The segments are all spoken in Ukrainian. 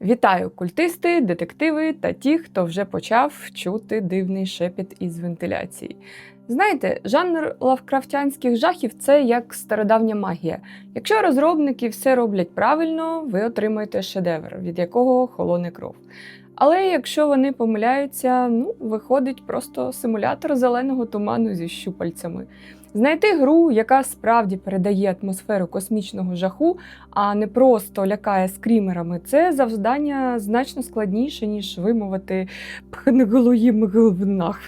Вітаю культисти, детективи та ті, хто вже почав чути дивний шепіт із вентиляції. Знаєте, жанр лавкрафтянських жахів це як стародавня магія. Якщо розробники все роблять правильно, ви отримаєте шедевр, від якого холоне кров. Але якщо вони помиляються, ну, виходить просто симулятор зеленого туману зі щупальцями. Знайти гру, яка справді передає атмосферу космічного жаху, а не просто лякає скрімерами, це завдання значно складніше, ніж вимовити пхнеголоїм глибинах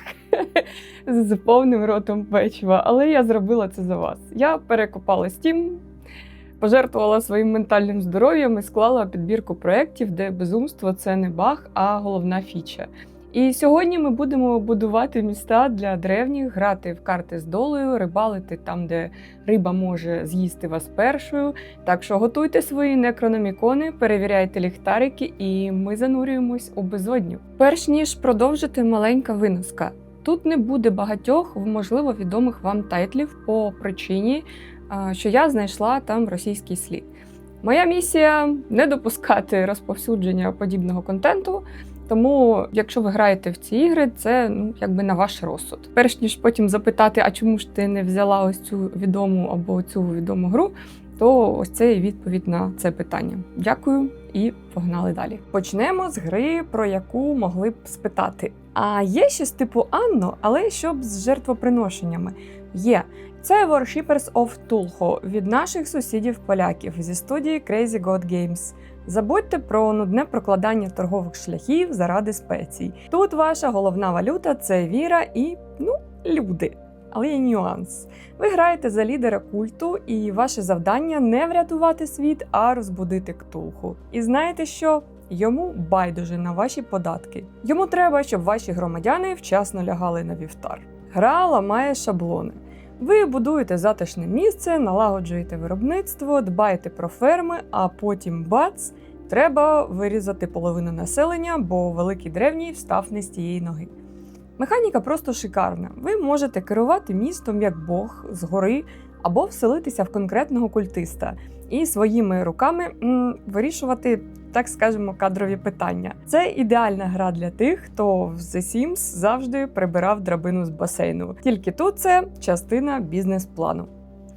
з повним ротом печива. Але я зробила це за вас. Я перекопала Steam, пожертвувала своїм ментальним здоров'ям і склала підбірку проєктів, де безумство це не баг, а головна фіча. І сьогодні ми будемо будувати міста для древніх, грати в карти з долею, рибалити там, де риба може з'їсти вас першою. Так що готуйте свої некрономікони, перевіряйте ліхтарики, і ми занурюємось у безодню. Перш ніж продовжити маленька виноска. Тут не буде багатьох, можливо, відомих вам тайтлів по причині, що я знайшла там російський слід. Моя місія не допускати розповсюдження подібного контенту. Тому, якщо ви граєте в ці ігри, це ну якби на ваш розсуд. Перш ніж потім запитати, а чому ж ти не взяла ось цю відому або цю відому гру, то ось це і відповідь на це питання. Дякую і погнали далі. Почнемо з гри, про яку могли б спитати. А є щось типу Анно, але щоб з жертвоприношеннями. Є. Це Worshippers of Tulho від наших сусідів-поляків зі студії Crazy God Games. Забудьте про нудне прокладання торгових шляхів заради спецій. Тут ваша головна валюта це віра і ну, люди. Але є нюанс. Ви граєте за лідера культу, і ваше завдання не врятувати світ, а розбудити ктулху. І знаєте що? Йому байдуже на ваші податки. Йому треба, щоб ваші громадяни вчасно лягали на вівтар. Гра ламає шаблони. Ви будуєте затишне місце, налагоджуєте виробництво, дбаєте про ферми, а потім бац, треба вирізати половину населення, бо великий древній встав не з тієї ноги. Механіка просто шикарна. Ви можете керувати містом як Бог згори або вселитися в конкретного культиста і своїми руками м, вирішувати, так скажемо, кадрові питання. Це ідеальна гра для тих, хто в The Sims завжди прибирав драбину з басейну. Тільки тут це частина бізнес-плану.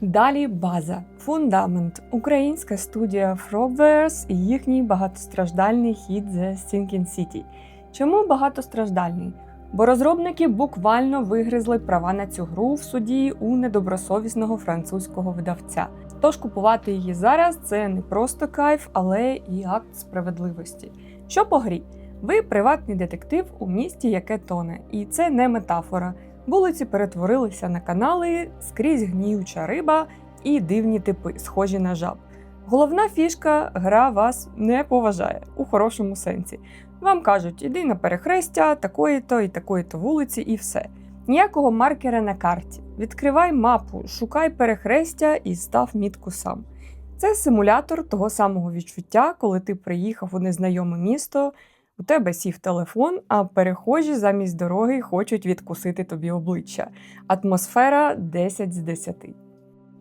Далі база, фундамент, українська студія Frogwares і їхній багатостраждальний хід The Stinking City. Чому багатостраждальний? Бо розробники буквально вигризли права на цю гру в суді у недобросовісного французького видавця. Тож купувати її зараз це не просто кайф, але і акт справедливості. Що по грі? Ви приватний детектив у місті, яке тоне, і це не метафора. Вулиці перетворилися на канали, скрізь гніюча риба і дивні типи, схожі на жаб. Головна фішка гра вас не поважає у хорошому сенсі. Вам кажуть, іди на перехрестя такої-то і такої-то вулиці, і все. Ніякого маркера на карті. Відкривай мапу, шукай перехрестя і став мітку сам. Це симулятор того самого відчуття, коли ти приїхав у незнайоме місто, у тебе сів телефон, а перехожі замість дороги хочуть відкусити тобі обличчя. Атмосфера 10 з 10.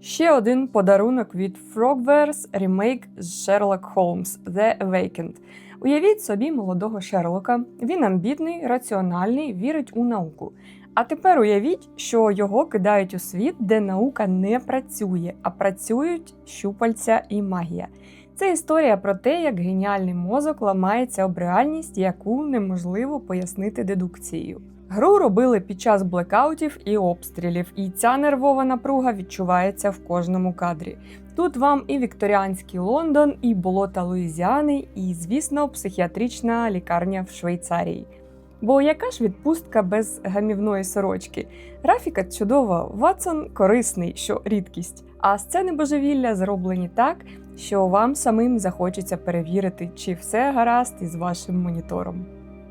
Ще один подарунок від Frogwares ремейк з Sherlock Holmes The Awakened. Уявіть собі молодого Шерлока. Він амбітний, раціональний, вірить у науку. А тепер уявіть, що його кидають у світ, де наука не працює, а працюють щупальця і магія. Це історія про те, як геніальний мозок ламається об реальність, яку неможливо пояснити дедукцією. Гру робили під час блекаутів і обстрілів, і ця нервова напруга відчувається в кожному кадрі. Тут вам і вікторіанський Лондон, і болота Луїзіани, і, звісно, психіатрична лікарня в Швейцарії. Бо яка ж відпустка без гамівної сорочки? Графіка чудова, Ватсон корисний, що рідкість. А сцени божевілля зроблені так, що вам самим захочеться перевірити, чи все гаразд із вашим монітором.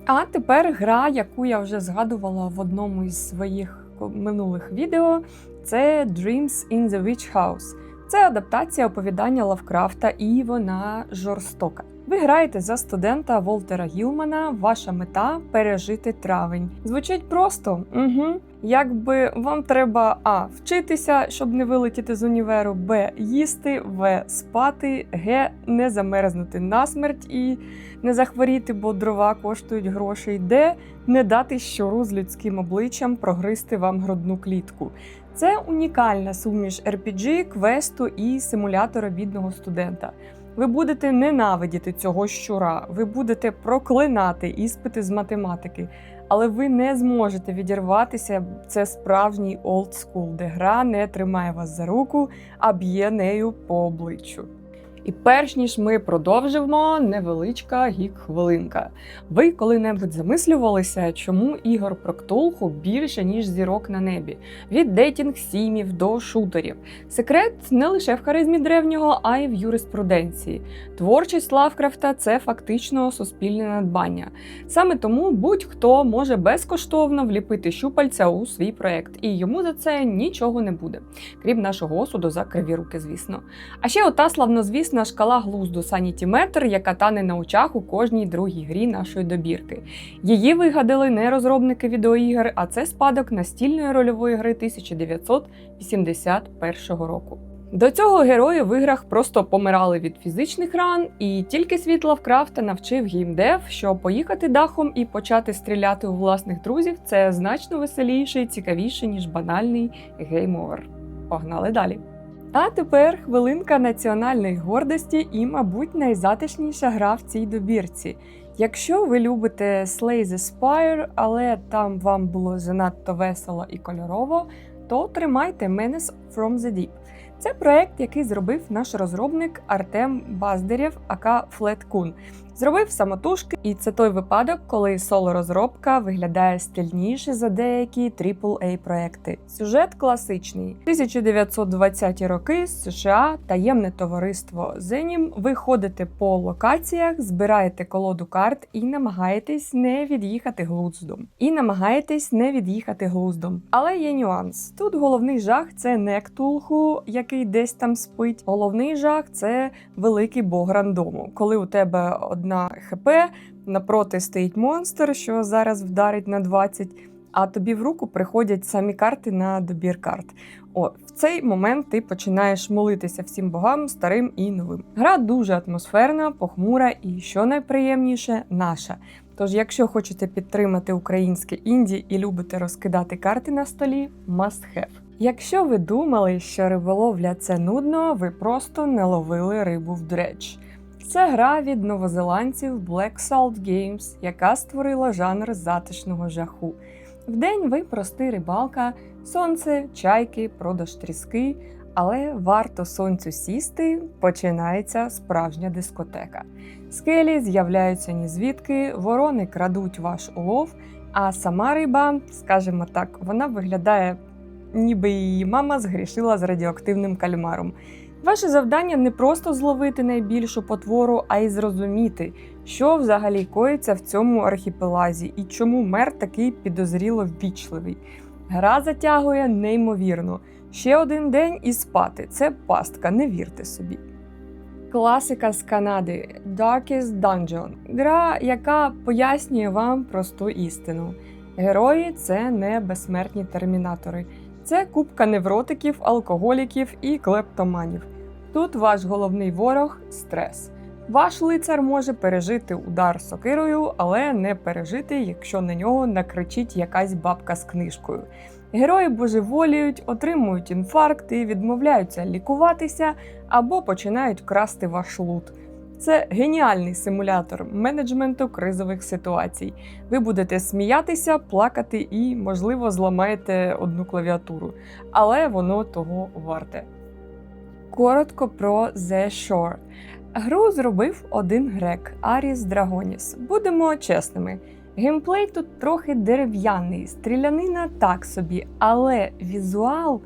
А тепер гра, яку я вже згадувала в одному із своїх минулих відео, це Dreams in the Witch House. Це адаптація оповідання Лавкрафта, і вона жорстока. Ви граєте за студента Волтера Гілмана. Ваша мета пережити травень. Звучить просто. Угу. Якби вам треба а. вчитися, щоб не вилетіти з універу, б. їсти, в. спати, г. не замерзнути насмерть і не захворіти, бо дрова коштують грошей, д. не дати щору з людським обличчям прогризти вам грудну клітку. Це унікальна суміш RPG, квесту і симулятора бідного студента. Ви будете ненавидіти цього щура, ви будете проклинати іспити з математики, але ви не зможете відірватися. Це справжній олдскул, де гра не тримає вас за руку, а б'є нею по обличчю. І перш ніж ми продовжимо, невеличка гік-хвилинка. Ви коли-небудь замислювалися, чому ігор про ктулху більше, ніж зірок на небі, від дейтінг сімів до шутерів. Секрет не лише в харизмі древнього, а й в юриспруденції. Творчість Лавкрафта це фактично суспільне надбання. Саме тому будь-хто може безкоштовно вліпити щупальця у свій проект, і йому за це нічого не буде, крім нашого осуду за криві руки, звісно. А ще ота славнозвісна шкала глузду Meter, яка тане на очах у кожній другій грі нашої добірки. Її вигадали не розробники відеоігр, а це спадок настільної рольової гри 1981 року. До цього герої в іграх просто помирали від фізичних ран, і тільки світ Лавкрафта навчив геймдев, що поїхати дахом і почати стріляти у власних друзів це значно веселіше і цікавіше, ніж банальний гейм-овер. Погнали далі. А тепер хвилинка національної гордості і, мабуть, найзатишніша гра в цій добірці. Якщо ви любите Slay the Spire, але там вам було занадто весело і кольорово, то тримайте Menace from the Deep. Це проект, який зробив наш розробник Артем Баздерєв, ака Флеткун. Зробив самотужки, і це той випадок, коли соло-розробка виглядає стильніше за деякі aaa проекти. Сюжет класичний. 1920-ті роки США, таємне товариство Зенім. Ви ходите по локаціях, збираєте колоду карт і намагаєтесь не від'їхати глуздом. І намагаєтесь не від'їхати глуздом. Але є нюанс. Тут головний жах це не ктулху, який десь там спить. Головний жах це великий бог рандому, коли у тебе одна хп, напроти стоїть монстр, що зараз вдарить на 20, а тобі в руку приходять самі карти на добір карт. О, в цей момент ти починаєш молитися всім богам, старим і новим. Гра дуже атмосферна, похмура і, що найприємніше, наша. Тож, якщо хочете підтримати українське інді і любите розкидати карти на столі, must have. Якщо ви думали, що риболовля це нудно, ви просто не ловили рибу в дредж. Це гра від новозеландців Black Salt Games, яка створила жанр затишного жаху. Вдень ви простий рибалка, сонце, чайки, продаж тріски, але варто сонцю сісти, починається справжня дискотека. Скелі з'являються ні звідки, ворони крадуть ваш улов, а сама риба, скажімо так, вона виглядає, ніби її мама згрішила з радіоактивним кальмаром. Ваше завдання не просто зловити найбільшу потвору, а й зрозуміти, що взагалі коїться в цьому архіпелазі і чому мер такий підозріло ввічливий. Гра затягує неймовірно. Ще один день і спати. Це пастка, не вірте собі. Класика з Канади Darkest Dungeon. Гра, яка пояснює вам просту істину. Герої це не безсмертні термінатори. Це купка невротиків, алкоголіків і клептоманів. Тут ваш головний ворог стрес. Ваш лицар може пережити удар сокирою, але не пережити, якщо на нього накричить якась бабка з книжкою. Герої божеволіють, отримують інфаркти, відмовляються лікуватися або починають красти ваш лут. Це геніальний симулятор менеджменту кризових ситуацій. Ви будете сміятися, плакати і, можливо, зламаєте одну клавіатуру, але воно того варте. Коротко про The Shore. Гру зробив один грек Аріс Драгоніс. Будемо чесними. Геймплей тут трохи дерев'яний, стрілянина так собі, але візуал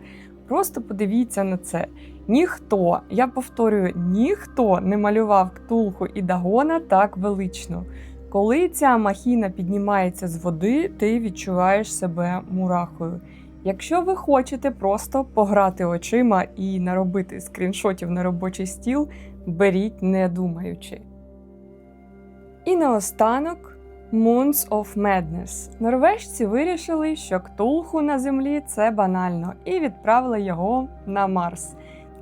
просто подивіться на це. Ніхто, я повторюю, ніхто не малював ктулху і дагона так велично. Коли ця махіна піднімається з води, ти відчуваєш себе мурахою. Якщо ви хочете просто пограти очима і наробити скріншотів на робочий стіл, беріть не думаючи. І наостанок Moons of Madness. Норвежці вирішили, що ктулху на землі це банально, і відправили його на Марс.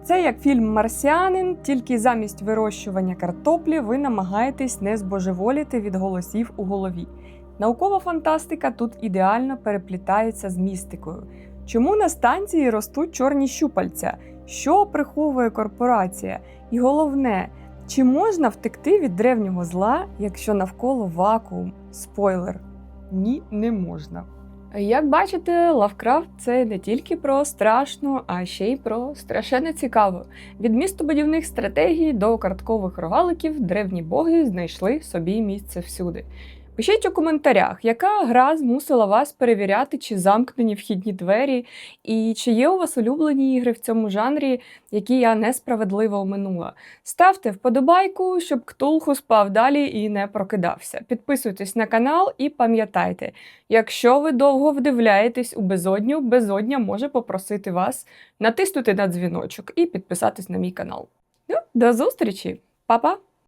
Це як фільм Марсіанин, тільки замість вирощування картоплі ви намагаєтесь не збожеволіти від голосів у голові. Наукова фантастика тут ідеально переплітається з містикою. Чому на станції ростуть чорні щупальця? Що приховує корпорація? І головне, чи можна втекти від древнього зла, якщо навколо вакуум? Спойлер. Ні, не можна. Як бачите, Лавкрафт це не тільки про страшну, а ще й про страшенно цікаво. Від містобудівних стратегій до карткових рогаликів древні боги знайшли собі місце всюди. Пишіть у коментарях, яка гра змусила вас перевіряти, чи замкнені вхідні двері, і чи є у вас улюблені ігри в цьому жанрі, які я несправедливо оминула. Ставте вподобайку, щоб Ктулху спав далі і не прокидався. Підписуйтесь на канал і пам'ятайте, якщо ви довго вдивляєтесь у безодню, безодня може попросити вас натиснути на дзвіночок і підписатись на мій канал. Ну, до зустрічі, Па-па!